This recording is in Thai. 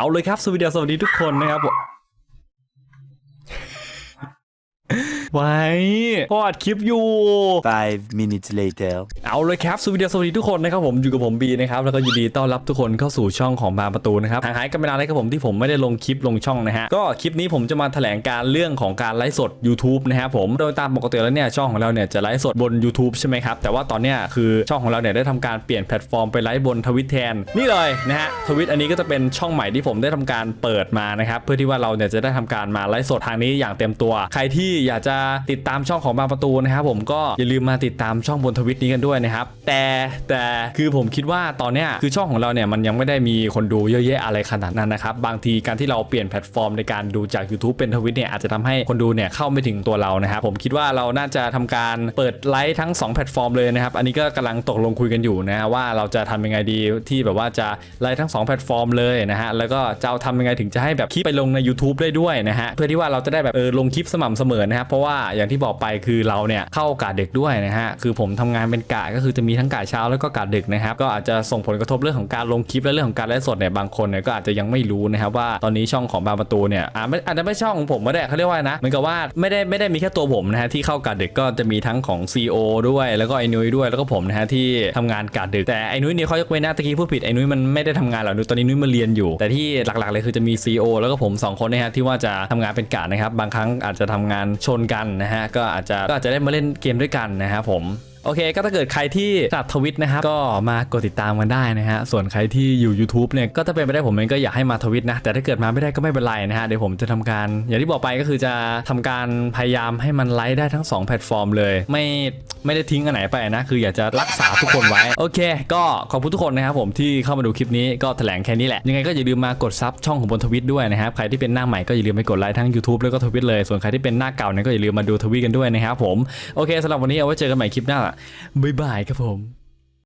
เอาเลยครับสวัสดีสวัสดีทุกคนนะครับผม ไว้พอดคลิปอยู่ Five minutes later. เอาเลยครับสวัสดีสวัสดีทุกคนนะครับผมอยู่กับผมบีนะครับแล้วก็ยินดีต้อนรับทุกคนเข้าสู่ช่องของบางประตูนะครับห่างหายกันไปนานเลยครับผมที่ผมไม่ได้ลงคลิปลงช่องนะฮะก็คลิปนี้ผมจะมาแถลงการเรื่องของการไลฟ์สด YouTube นะครับผมโดยตามปกติแล้วเนี่ยช่องของเราเนี่ยจะไลฟ์สดบน YouTube ใช่ไหมครับแต่ว่าตอนเนี้ยคือช่องของเราเนี่ยได้ทำการเปลี่ยนแพลตฟอร์มไปไลฟ์บนทวิตแทนนี่เลยนะฮะทวิตอันนี้ก็จะเป็นช่องใหม่ที่ผมได้ทำการเปิดมานะครับเพื่อที่ว่าเราเนี่ยจะได้ทำการมาไลฟ์สดทางนี้อย่างเต็มตัว ใครที่อยากจะติดตามช่องของบางประตูนะครับผมก็อย่าลืมมาติดตามช่องบนทวิตนี้กันด้วยนะครับ แต่แต่คือผมคิดว่าตอนเนี้ยคือช่องของเราเนี่ยมันยังไม่ได้มีคนดูเยอะแยะอะไรขนาดนั้นนะครับบางทีการที่เราเปลี่ยนแพลตฟอร์มในการดูจาก YouTube เป็นทวิตเนี่ยอาจจะทำให้คนดูเนี่ยเข้าไม่ถึงตัวเรานะครับผมคิดว่าเราน่าจะทำการเปิดไลฟ์ทั้ง 2 แพลตฟอร์มเลยนะครับ อันนี้ก็กำลังตกลงคุยกันอยู่นะฮะว่าเราจะทำยังไงดีที่แบบว่าจะไลฟ์ทั้ง 2 แพลตฟอร์มเลยนะฮะแล้วก็จะเอาทำยังไงถึงจะให้แบบคลิปไปลงใน YouTube ได้ด้วยนะฮะเพื่อที่ว่าเราจะได้แบบเออลงคลิปสม่ำเสมอนะครับเพราะว่าาอย่างที่บอกไปคือเราเนี่ยเข้ากะดึกด้วยนะฮะคือผมทำงานเป็นกะก็คือจะมีทั้งกะเช้าแล้วก็กะดึกนะครับก็อาจจะส่งผลกระทบเรื่องของการลงคลิปและเรื่องของการไลฟ์สดเนี่ยบางคนเนี่ยก็อาจจะยังไม่รู้นะครับว่าตอนนี้ช่องของบางประตูเนี่ยอาจจะไม่ช่องของผมก็ได้เขาเรียกว่านะเหมือนกับว่าไม่ได้ไม่ได้มีแค่ตัวผมนะฮะที่เข้ากะดึกก็จะมีทั้งของ CEO ด้วยแล้วก็ไอ้นุ้ยด้วยแล้วก็ผมนะฮะที่ทำงานกะดึก แต่ไอ้นุ้ยเนี่ยเขายกเว้นนะตะกี้พูดผิดไอ้นุ้ยมันไม่ได้ทำงานหรอกนุ้ยตอนนี้นุ้ยมาเรียนอยู่ แต่ที่หลักๆเลยคือจะมี CEO แล้วก็ผมสองคนนะฮะที่ว่าจะทำงานเป็นกะนะครับบางครั้งอาจจะทำงานชนกันนะฮะก็อาจจะก็อาจจะได้มาเล่นเกมด้วยกันนะครับผม โอเค ก็ถ้าเกิดใครที่สนับทวิตนะครับ ก็มากดติดตามกันได้นะฮะ ส่วนใครที่อยู่ YouTube เนี่ย ก็ถ้าเป็นไปได้ผมเองก็อยากให้มาทวิตนะ แต่ถ้าเกิดมาไม่ได้ก็ไม่เป็นไรนะฮะ เดี๋ยวผมจะทำการ อย่างที่บอกไปก็คือจะทำการพยายามให้มันไลฟ์ได้ทั้ง 2 แพลตฟอร์มเลย ไม่ไม่ได้ทิ้งอันไหนไปนะ คืออยากจะรักษาทุกคนไว้ โอเค ก็ขอบคุณทุกคนนะครับผมที่เข้ามาดูคลิปนี้ก็แถลงแค่นี้แหละ ยังไงก็อย่าลืมมากดซับช่องของบนทวิตด้วยนะครับ ใครที่เป็นหน้าใหม่ก็อย่าลืมไปกดไลค์ทั้ง YouTube แล้วก็ทวิตเลย ส่วนใครที่เป็นหน้าเก่าเนี่ยก็อย่าลืมมาดูทวิตกันด้วยนะครับผม โอเคสำหรับวันนี้เอาไว้เจอกันใหม่คลิปหน้าบ๊ายบายครับผม